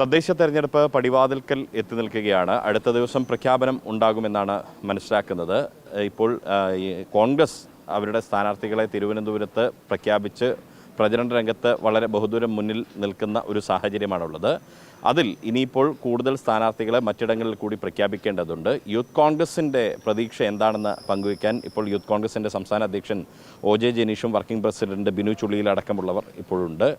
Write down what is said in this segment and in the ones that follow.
തദ്ദേശ തെരഞ്ഞെടുപ്പ് പടിവാതിൽക്കൽ എത്തി നിൽക്കുകയാണ്. അടുത്ത ദിവസം പ്രഖ്യാപനം ഉണ്ടാകുമെന്നാണ് മനസ്സിലാക്കുന്നത്. ഇപ്പോൾ കോൺഗ്രസ് അവരുടെ സ്ഥാനാർത്ഥികളെ തിരുവനന്തപുരത്ത് പ്രഖ്യാപിച്ച് പ്രചരണ രംഗത്ത് വളരെ ബഹുദൂരം മുന്നിൽ നിൽക്കുന്ന ഒരു സാഹചര്യമാണുള്ളത്. അതിൽ ഇനിയിപ്പോൾ കൂടുതൽ സ്ഥാനാർത്ഥികളെ മറ്റിടങ്ങളിൽ കൂടി പ്രഖ്യാപിക്കേണ്ടതുണ്ട്. യൂത്ത് കോൺഗ്രസിന്റെ പ്രതീക്ഷ എന്താണെന്ന് പങ്കുവയ്ക്കാൻ ഇപ്പോൾ യൂത്ത് കോൺഗ്രസിന്റെ സംസ്ഥാന അധ്യക്ഷൻ ഒ ജെ ജനീഷും വർക്കിംഗ് പ്രസിഡന്റ് ബിനു ചുള്ളിയിലടക്കമുള്ളവർ ഇപ്പോഴുണ്ട്.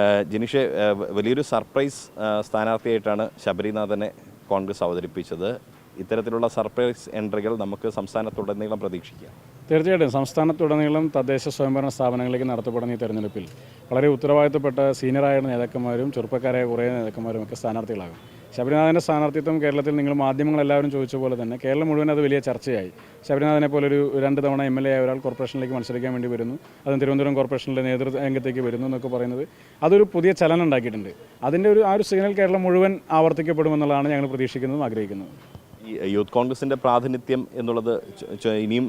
ഏഹ് ജനീഷ് വലിയൊരു സർപ്രൈസ് സ്ഥാനാർത്ഥിയായിട്ടാണ് ശബരിനാഥനെ കോൺഗ്രസ് അവതരിപ്പിച്ചത്. ഇത്തരത്തിലുള്ള സർപ്രൈസ് എൻട്രികൾ നമുക്ക് സംസ്ഥാനത്തുടനീളം പ്രതീക്ഷിക്കാം. തീർച്ചയായിട്ടും. സംസ്ഥാനത്തുടനീളം തദ്ദേശ സ്വയംഭരണ സ്ഥാപനങ്ങളിലേക്ക് നടത്തപ്പെടുന്ന ഈ തെരഞ്ഞെടുപ്പിൽ വളരെ ഉത്തരവാദിത്തപ്പെട്ട സീനിയറായ നേതാക്കന്മാരും ചെറുപ്പക്കാരായ കുറേ നേതാക്കന്മാരും ഒക്കെ സ്ഥാനാർത്ഥികളാകും. ശബരിനാഥന്റെ സ്ഥാനാർത്ഥിത്വം കേരളത്തിൽ നിങ്ങൾ മാധ്യമങ്ങളെല്ലാവരും ചോദിച്ച പോലെ തന്നെ കേരളം മുഴുവൻ അത് വലിയ ചർച്ചയായി. ശബരിനാഥനെ പോലെ ഒരു രണ്ട് തവണ എം എൽ എ ആയ ഒരാൾ കോർപ്പറേഷനിലേക്ക് മത്സരിക്കാൻ വേണ്ടി വരുന്നു. അതും തിരുവനന്തപുരം കോർപ്പറേഷനിലെ നേതൃത്വ രംഗത്തേക്ക് വരുന്നു എന്നൊക്കെ പറയുന്നത്. അതൊരു പുതിയ ചലനം ഉണ്ടാക്കിയിട്ടുണ്ട്. അതിന്റെ ഒരു ആ ഒരു സിഗ്നൽ കേരളം മുഴുവൻ ആവർത്തിക്കപ്പെടുമെന്നുള്ളതാണ് ഞങ്ങൾ പ്രതീക്ഷിക്കുന്നതും ആഗ്രഹിക്കുന്നതും. യൂത്ത് കോൺഗ്രസിന്റെ പ്രാതിനിധ്യം എന്നുള്ളത് ഇനിയും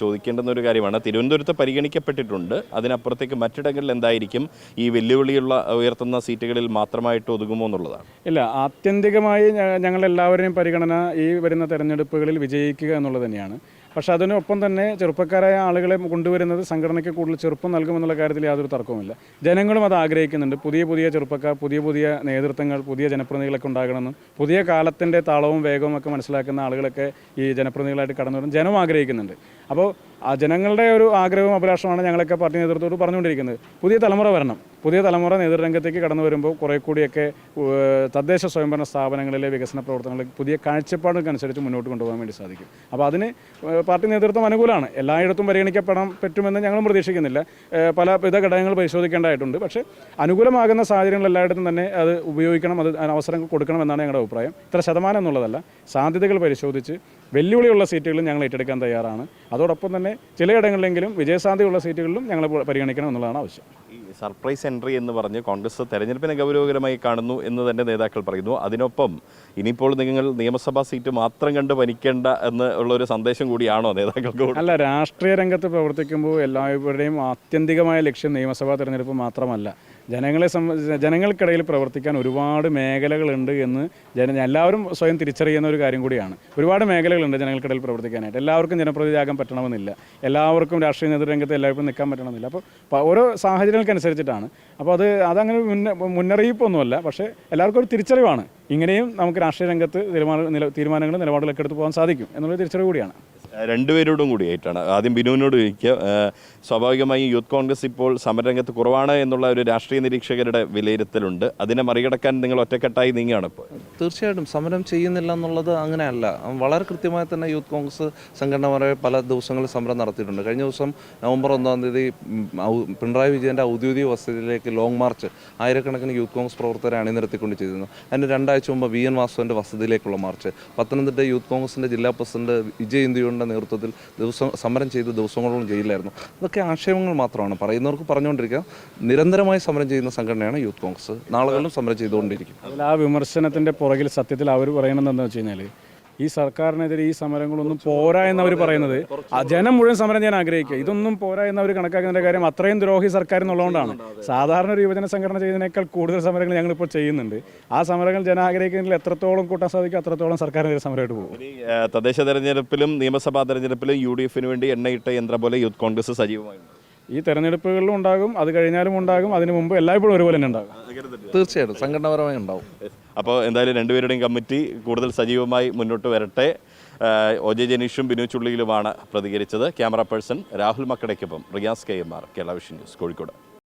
ചോദിക്കേണ്ടുന്ന ഒരു കാര്യമാണ്. തിരുവനന്തപുരത്ത് പരിഗണിക്കപ്പെട്ടിട്ടുണ്ട്. അതിനപ്പുറത്തേക്ക് മറ്റിടങ്ങളിൽ എന്തായിരിക്കും ഈ വെല്ലുവിളിയുള്ള ഉയർത്തുന്ന സീറ്റുകളിൽ മാത്രമായിട്ട് ഒതുങ്ങുമോ എന്നുള്ളതാണ്. ഇല്ല ആത്യന്തികമായി ഞങ്ങളെല്ലാവരെയും പരിഗണന ഈ വരുന്ന തെരഞ്ഞെടുപ്പുകളിൽ വിജയിക്കുക എന്നുള്ളത് തന്നെയാണ്. പക്ഷേ അതിനൊപ്പം തന്നെ ചെറുപ്പക്കാരായ ആളുകളെ കൊണ്ടുവരുന്നത് സംഘടനയ്ക്ക് കൂടുതൽ ചെറുപ്പം നൽകുമെന്നുള്ള കാര്യത്തിൽ യാതൊരു തർക്കവുമില്ല. ജനങ്ങളും അത് ആഗ്രഹിക്കുന്നുണ്ട്. പുതിയ പുതിയ ചെറുപ്പക്കാർ പുതിയ പുതിയ നേതൃത്വങ്ങൾ പുതിയ ജനപ്രതിനിധികളൊക്കെ ഉണ്ടാകണമെന്നും പുതിയ കാലത്തിന്റെ താളവും വേഗവും ഒക്കെ മനസ്സിലാക്കുന്ന ആളുകളൊക്കെ ഈ ജനപ്രതിനിധികളായിട്ട് കടന്നു വരും ജനം ആഗ്രഹിക്കുന്നുണ്ട്. അപ്പോൾ ജനങ്ങളുടെ ഒരു ആഗ്രഹവും അഭിലാഷമാണ് ഞങ്ങളൊക്കെ പാർട്ടി നേതൃത്വത്തോട് പറഞ്ഞുകൊണ്ടിരിക്കുന്നത്. പുതിയ തലമുറ വരണം. പുതിയ തലമുറ നേതൃരംഗത്തേക്ക് കടന്നു വരുമ്പോൾ കുറേ കൂടിയൊക്കെ തദ്ദേശ സ്വയംഭരണ സ്ഥാപനങ്ങളിലെ വികസന പ്രവർത്തനങ്ങൾ പുതിയ കാഴ്ചപ്പാടുകൾക്കനുസരിച്ച് മുന്നോട്ട് കൊണ്ടുപോകാൻ വേണ്ടി സാധിക്കും. അപ്പോൾ അതിന് പാർട്ടി നേതൃത്വം അനുകൂലമാണ്. എല്ലായിടത്തും പരിഗണിക്കപ്പെടാൻ പറ്റുമെന്ന് ഞങ്ങളും പ്രതീക്ഷിക്കുന്നില്ല. പല വിധ ഘടകങ്ങൾ പരിശോധിക്കേണ്ടതായിട്ടുണ്ട്. പക്ഷേ അനുകൂലമാകുന്ന സാഹചര്യങ്ങൾ എല്ലായിടത്തും തന്നെ അത് ഉപയോഗിക്കണം അത് അവസരം കൊടുക്കണം എന്നാണ് ഞങ്ങളുടെ അഭിപ്രായം. ഇത്ര ശതമാനം എന്നുള്ളതല്ല. സാധ്യതകൾ പരിശോധിച്ച് വെല്ലുവിളിയുള്ള സീറ്റുകളും ഞങ്ങൾ ഏറ്റെടുക്കാൻ തയ്യാറാണ്. അതോടൊപ്പം തന്നെ ചിലയിടങ്ങളിലെങ്കിലും വിജയസാധ്യതയുള്ള സീറ്റുകളിലും ഞങ്ങൾ പരിഗണിക്കണം എന്നുള്ളതാണ് ആവശ്യം. സർപ്രൈസ് എൻട്രി എന്ന് പറഞ്ഞ് കോൺഗ്രസ് തെരഞ്ഞെടുപ്പിനെ ഗൗരവകരമായി കാണുന്നു എന്ന് തന്നെ നേതാക്കൾ പറയുന്നു. അതിനൊപ്പം ഇനിയിപ്പോൾ നിങ്ങൾ നിയമസഭാ സീറ്റ് മാത്രം കണ്ട് ഭരിക്കേണ്ട എന്ന് ഉള്ള ഒരു സന്ദേശം കൂടിയാണോ നേതാക്കൾക്ക് അല്ല രാഷ്ട്രീയ രംഗത്ത് പ്രവർത്തിക്കുമ്പോൾ എല്ലാവരുടെയും ആത്യന്തികമായ ലക്ഷ്യം നിയമസഭാ തെരഞ്ഞെടുപ്പ് മാത്രമല്ല. ജനങ്ങളെ സംബന്ധിച്ച് ജനങ്ങൾക്കിടയിൽ പ്രവർത്തിക്കാൻ ഒരുപാട് മേഖലകളുണ്ട് എന്ന് ജന എല്ലാവരും സ്വയം തിരിച്ചറിയുന്ന ഒരു കാര്യം കൂടിയാണ്. ഒരുപാട് മേഖലകളുണ്ട് ജനങ്ങൾക്കിടയിൽ പ്രവർത്തിക്കാനായിട്ട്. എല്ലാവർക്കും ജനപ്രതിനിധിയാകാൻ പറ്റണമെന്നില്ല. എല്ലാവർക്കും രാഷ്ട്രീയ നേതൃരംഗത്ത് എല്ലാവർക്കും നിൽക്കാൻ പറ്റണമെന്നില്ല. അപ്പോൾ ഓരോ സാഹചര്യങ്ങൾക്കനുസരിച്ചിട്ടാണ്. അപ്പോൾ അത് അതങ്ങനെ മുന്ന മുന്നറിയിപ്പൊന്നുമല്ല. പക്ഷേ എല്ലാവർക്കും ഒരു തിരിച്ചറിവാണ്. ഇങ്ങനെയും നമുക്ക് രാഷ്ട്രീയ രംഗത്ത് തീരുമാന നില തീരുമാനങ്ങളും നിലപാടുകളൊക്കെ എടുത്ത് പോകാൻ സാധിക്കും. എന്നുള്ള തിരിച്ചറിവ് കൂടിയാണ്. രണ്ടുപേരോടും കൂടിയായിട്ടാണ് ആദ്യം ബിനുവിനോട് ചോദിക്കുക സ്വാഭാവികമായും യൂത്ത് കോൺഗ്രസ് ഇപ്പോൾ സമരരംഗത്ത് കുറവാണ് എന്നുള്ള ഒരു രാഷ്ട്രീയ നിരീക്ഷകരുടെ വിലയിരുത്തലുണ്ട്. അതിനെ മറികടക്കാൻ നിങ്ങൾ ഒറ്റക്കെട്ടായി നീങ്ങുകയാണ് ഇപ്പോൾ. തീർച്ചയായിട്ടും സമരം ചെയ്യുന്നില്ല എന്നുള്ളത് അങ്ങനെയല്ല. വളരെ കൃത്യമായി തന്നെ യൂത്ത് കോൺഗ്രസ് സംഘടനപരമായ പല ദിവസങ്ങളിൽ സമരം നടത്തിയിട്ടുണ്ട്. കഴിഞ്ഞ ദിവസം നവംബർ ഒന്നാം തീയതി പിണറായി വിജയന്റെ ഔദ്യോഗിക വസതിയിലേക്ക് ലോങ് മാർച്ച് ആയിരക്കണക്കിന് യൂത്ത് കോൺഗ്രസ് പ്രവർത്തകരെ അണിനിരത്തിക്കൊണ്ട് ചെയ്തിരുന്നു. അതിന് രണ്ടാഴ്ച മുമ്പ് വി എൻ വാസുവിന്റെ വസതിയിലേക്കുള്ള മാർച്ച്. പത്തനംതിട്ട യൂത്ത് കോൺഗ്രസിന്റെ ജില്ലാ പ്രസിഡന്റ് വിജയ് ഇന്ത്യയുടെ നേതൃത്വത്തിൽ ദിവസം സമരം ചെയ്ത് ദിവസങ്ങളോളം ജയിലിലായിരുന്നു. ഇതൊക്കെ ആക്ഷേപങ്ങൾ മാത്രമാണ്. പറയുന്നവർക്ക് പറഞ്ഞുകൊണ്ടിരിക്കുക നിരന്തരമായി സമരം ചെയ്യുന്ന സംഘടനയാണ് യൂത്ത് കോൺഗ്രസ്. നാളുകളിലും സമരം ചെയ്തുകൊണ്ടിരിക്കും. അതിൽ ആ വിമർശനത്തിന്റെ പുറകിൽ സത്യത്തിൽ അവർ പറയണമെന്ന് വെച്ച് കഴിഞ്ഞാൽ ഈ സർക്കാരിനെതിരെ ഈ സമരങ്ങളൊന്നും പോരാ എന്നവർ പറയുന്നത്. ജനം മുഴുവൻ സമരം ഞാൻ ആഗ്രഹിക്കുക. ഇതൊന്നും പോരാ എന്നവർ കണക്കാക്കുന്നതിന്റെ കാര്യം അത്രയും ദ്രോഹി സർക്കാർ എന്നുള്ളതുകൊണ്ടാണ്. സാധാരണ ഒരു യുവജന സംഘടന ചെയ്യുന്നതിനേക്കാൾ കൂടുതൽ സമരങ്ങൾ ഞങ്ങളിപ്പോൾ ചെയ്യുന്നുണ്ട്. ആ സമരങ്ങൾ ജനം ആഗ്രഹിക്കുന്നതിൽ എത്രത്തോളം കൂട്ടാൻ സാധിക്കും അത്രത്തോളം സർക്കാരിനെതിരെ സമരമായിട്ട് പോകും. തദ്ദേശ തെരഞ്ഞെടുപ്പിലും നിയമസഭാ തെരഞ്ഞെടുപ്പിലും യു ഡി എഫിന് വേണ്ടി എണ്ണയിട്ട യന്ത്രം പോലെ യൂത്ത് കോൺഗ്രസ് സജീവമായിരുന്നു. ഈ തെരഞ്ഞെടുപ്പുകളിലും ഉണ്ടാകും അത് കഴിഞ്ഞാലും ഉണ്ടാകും അതിന് മുമ്പ് എല്ലായ്പ്പോഴും ഒരുപോലെ തന്നെ ഉണ്ടാകും. തീർച്ചയായിട്ടും സംഘടനാപരമായി ഉണ്ടാവും. അപ്പോൾ എന്തായാലും രണ്ടുപേരുടെയും കമ്മിറ്റി കൂടുതൽ സജീവമായി മുന്നോട്ട് വരട്ടെ. ഒ ജെ ജനീഷും ബിനു ചുള്ളിയിലുമാണ് പ്രതികരിച്ചത്. Camera person Rahul മക്കടയ്ക്കൊപ്പം Riyas K M R Kerala Vision News Kozhikode.